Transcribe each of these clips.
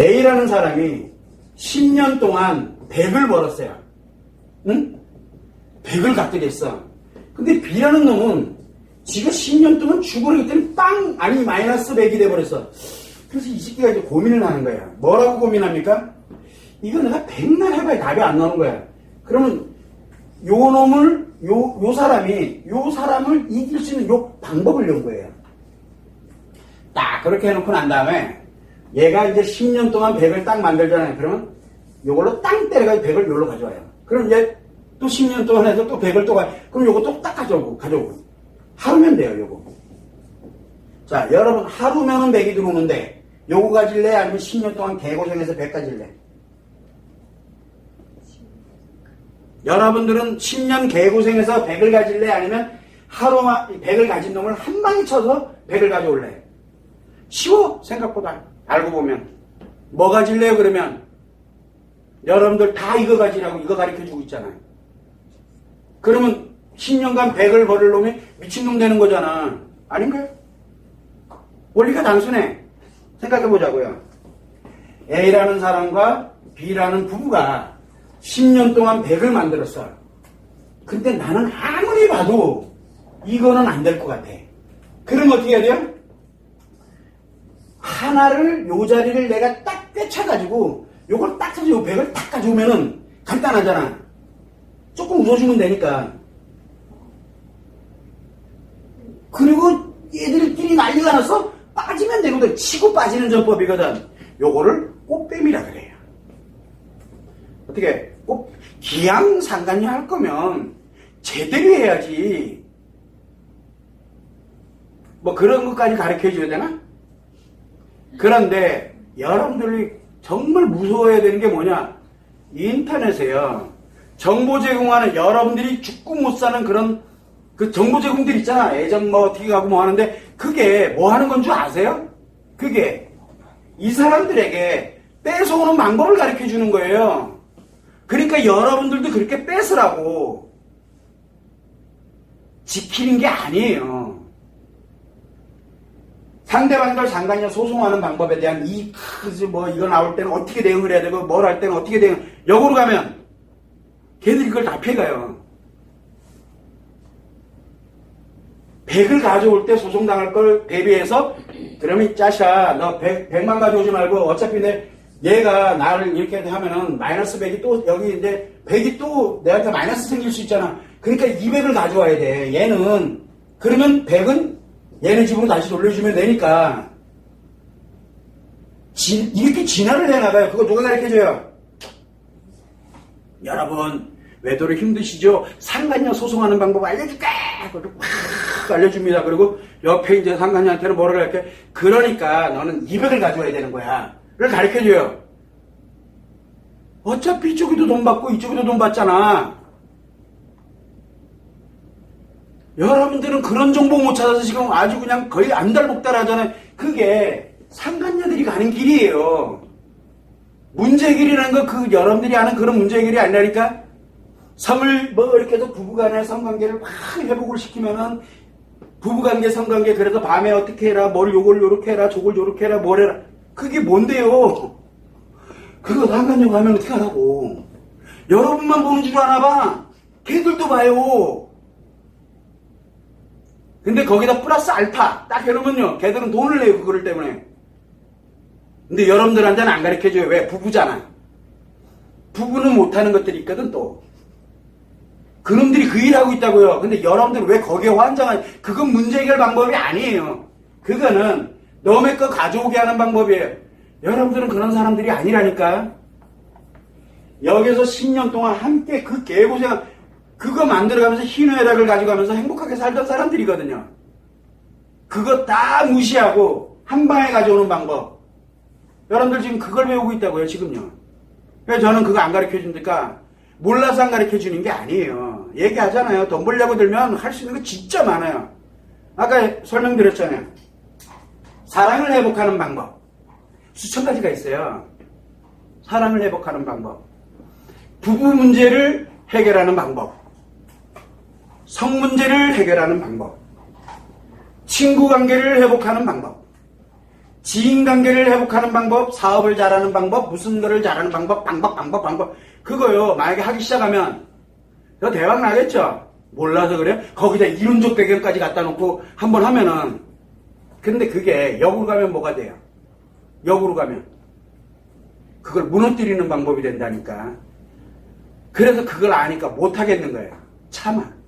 A라는 사람이 10년 동안 100을 벌었어요. 응? 100을 갖게 됐어. 근데 B라는 놈은 지가 10년 동안 죽으려기 때문에 빵! 아니, 마이너스 100이 돼버렸어. 그래서 이 새끼가 이제 고민을 하는 거야. 뭐라고 고민합니까? 이거 내가 100날 해봐야 답이 안 나오는 거야. 그러면 요 놈을, 요, 요 사람이, 요 사람을 이길 수 있는 요 방법을 연구해요. 딱 그렇게 해놓고 난 다음에 얘가 이제 10년 동안 100을 딱 만들잖아요. 그러면 요걸로 땅 때려가지고 100을 요로 가져와요. 그럼 이제 또 10년 동안 해서 또 100을 또 가, 그럼 요것도 딱 가져오고, 가져오고. 하루면 돼요, 요거. 자, 여러분, 하루면은 100이 들어오는데, 요거 가질래? 아니면 10년 동안 개고생해서 100 가질래? 여러분들은 10년 개고생해서 100을 가질래? 아니면 하루만 100을 가진 놈을 한 방에 쳐서 100을 가져올래? 쉬워, 생각보다. 알고 보면. 뭐 가질래요, 그러면? 여러분들 다 이거 가지라고 이거 가르쳐 주고 있잖아요. 그러면 10년간 100을 벌을 놈이 미친놈 되는 거잖아. 아닌가요? 원리가 단순해. 생각해 보자고요. A라는 사람과 B라는 부부가 10년 동안 100을 만들었어. 근데 나는 아무리 봐도 이거는 안 될 것 같아. 그럼 어떻게 해야 돼요? 하나를 요 자리를 내가 딱 꿰차가지고 요걸 딱 해서 요 100을 딱 가져오면은 간단하잖아. 조금 웃어주면 되니까. 그리고 얘들끼리 난리가 나서 빠지면 되거든. 치고 빠지는 전법이거든. 요거를 꽃뱀이라 그래요. 어떻게, 꼭 기양 상관이 할 거면 제대로 해야지. 뭐 그런 것까지 가르쳐 줘야 되나? 그런데 여러분들이 정말 무서워해야 되는 게 뭐냐? 인터넷에요. 정보 제공하는 여러분들이 죽고 못 사는 그런 그 정보 제공들 있잖아. 예전 뭐 어떻게 가고 뭐 하는데 그게 뭐 하는 건 줄 아세요? 그게 이 사람들에게 뺏어오는 방법을 가르쳐 주는 거예요. 그러니까 여러분들도 그렇게 뺏으라고 지키는 게 아니에요. 상대방들 상관녀 소송하는 방법에 대한 이, 그, 뭐, 이거 나올 때는 어떻게 대응을 해야 되고, 뭘 할 때는 어떻게 대응, 역으로 가면, 걔들이 그걸 다 피해가요. 100을 가져올 때 소송당할 걸 대비해서, 그러면 이 짜샤, 너 100, 100만 가져오지 말고, 어차피 내, 얘가 나를 이렇게 하면은, 마이너스 100이 또, 여기 이제, 100이 또 내한테 마이너스 생길 수 있잖아. 그러니까 200을 가져와야 돼. 얘는, 그러면 100은 얘네 집으로 다시 돌려주면 되니까 진- 이렇게 진화를 해나가요. 그거 누가 가르쳐줘요? 여러분 외도로 힘드시죠? 상간녀 소송하는 방법 알려줄까? 그리고 막 알려줍니다. 그리고 옆에 이제 상간녀한테는 뭐를 할게? 그러니까 너는 200을 가져와야 되는 거야. 를 가르쳐줘요. 어차피 이쪽에도 돈 받고 이쪽에도 돈 받잖아. 여러분들은 그런 정보 못 찾아서 지금 아주 그냥 거의 안달복달 하잖아요. 그게 상간녀들이 가는 길이에요. 문제길이라는 거 그 여러분들이 아는 그런 문제길이 아니라니까. 섬을 뭐 이렇게 해서 부부간의 성관계를 확 회복을 시키면은 부부관계 성관계 그래서 밤에 어떻게 해라 뭘 요걸 요렇게 해라 저걸 요렇게 해라 뭘 해라. 그게 뭔데요? 그거 상간녀 가면 어떻게 하라고. 여러분만 보는 줄 아나 봐. 걔들도 봐요 근데 거기다 플러스 알파 딱 해놓으면요. 걔들은 돈을 내요 그거를 때문에. 근데 여러분들한테는 안 가르쳐줘요. 왜? 부부잖아 부부는 못하는 것들이 있거든 또. 그놈들이 그 일하고 있다고요. 근데 여러분들 왜 거기에 환장한 그건 문제 해결 방법이 아니에요. 그거는 너의 거 가져오게 하는 방법이에요. 여러분들은 그런 사람들이 아니라니까. 여기서 10년 동안 함께 그 개고생 그거 만들어가면서 희노애락을 가져가면서 행복하게 살던 사람들이거든요. 그거 다 무시하고 한 방에 가져오는 방법. 여러분들 지금 그걸 배우고 있다고요, 지금요. 그래서 저는 그거 안 가르쳐 주니까 몰라서 안 가르쳐 주는 게 아니에요. 얘기하잖아요. 돈 벌려고 들면 할 수 있는 거 진짜 많아요. 아까 설명드렸잖아요. 사랑을 회복하는 방법. 수천 가지가 있어요. 사랑을 회복하는 방법. 부부 문제를 해결하는 방법. 성 문제를 해결하는 방법. 친구 관계를 회복하는 방법. 지인 관계를 회복하는 방법, 사업을 잘하는 방법, 무슨 거를 잘하는 방법, 방법, 방법, 방법. 그거요. 만약에 하기 시작하면 너 대박 나겠죠? 몰라서 그래? 거기다 이론적 배경까지 갖다 놓고 한번 하면은 근데 그게 역으로 가면 뭐가 돼요? 역으로 가면 그걸 무너뜨리는 방법이 된다니까. 그래서 그걸 아니까 못 하겠는 거예요. 참아.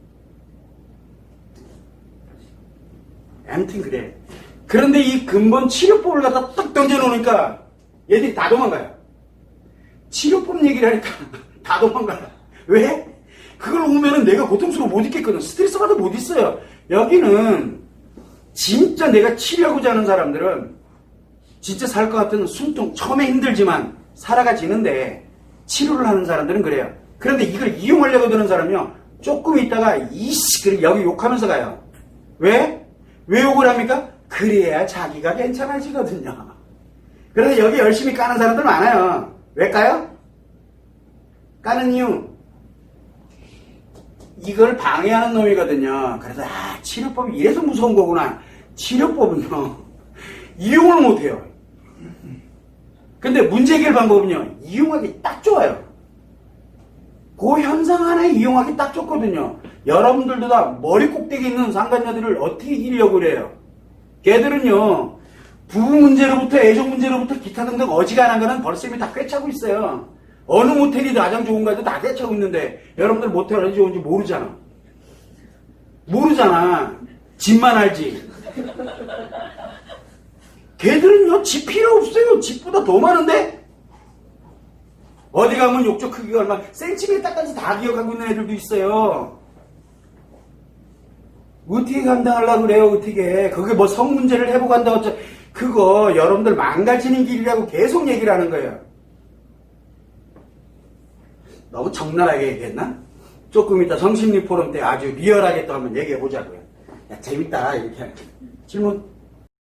아무튼 그래. 그런데 이 근본 치료법을 갖다 딱 던져놓으니까 얘들이 다 도망가요. 치료법 얘기를 하니까 다 도망가요. 왜? 그걸 오면은 내가 고통스러워 못 있겠거든. 스트레스 받아 못 있어요. 여기는 진짜 내가 치료하고자 하는 사람들은 진짜 살 것 같은 숨통 처음에 힘들지만 살아가지는데 치료를 하는 사람들은 그래요. 그런데 이걸 이용하려고 드는 사람이요. 조금 있다가 이씨 그리고 여기 욕하면서 가요. 왜? 왜 욕을 합니까? 그래야 자기가 괜찮아지거든요. 그래서 여기 열심히 까는 사람들 많아요. 왜 까요? 까는 이유 이걸 방해하는 놈이거든요. 그래서 아 치료법이 이래서 무서운 거구나. 치료법은요 이용을 못해요. 근데 문제 해결 방법은요 이용하기 딱 좋아요. 그 현상 하나에 이용하기 딱 좋거든요. 여러분들도 다 머리 꼭대기 있는 상간녀들을 어떻게 이기려고 그래요? 걔들은요 부부 문제로부터 애정 문제로부터 기타 등등 어지간한 거는 벌써 이미 다 꿰차고 있어요. 어느 모텔이 가장 좋은가도 다 꿰차고 있는데 여러분들 모텔 어디 좋은지 모르잖아. 모르잖아. 집만 알지. 걔들은요 집 필요 없어요. 집보다 더 많은데 가면 욕조 크기가 얼마 센티미터까지 다 기억하고 있는 애들도 있어요. 어떻게 감당하려고 그래요, 어떻게. 그게 뭐 성 문제를 해보고 한다고, 어쩌- 그거 여러분들 망가지는 길이라고 계속 얘기를 하는 거예요. 너무 적나라하게 얘기했나? 조금 이따 성심리 포럼 때 아주 리얼하게 또 한번 얘기해 보자고요. 야, 재밌다, 이렇게. 질문?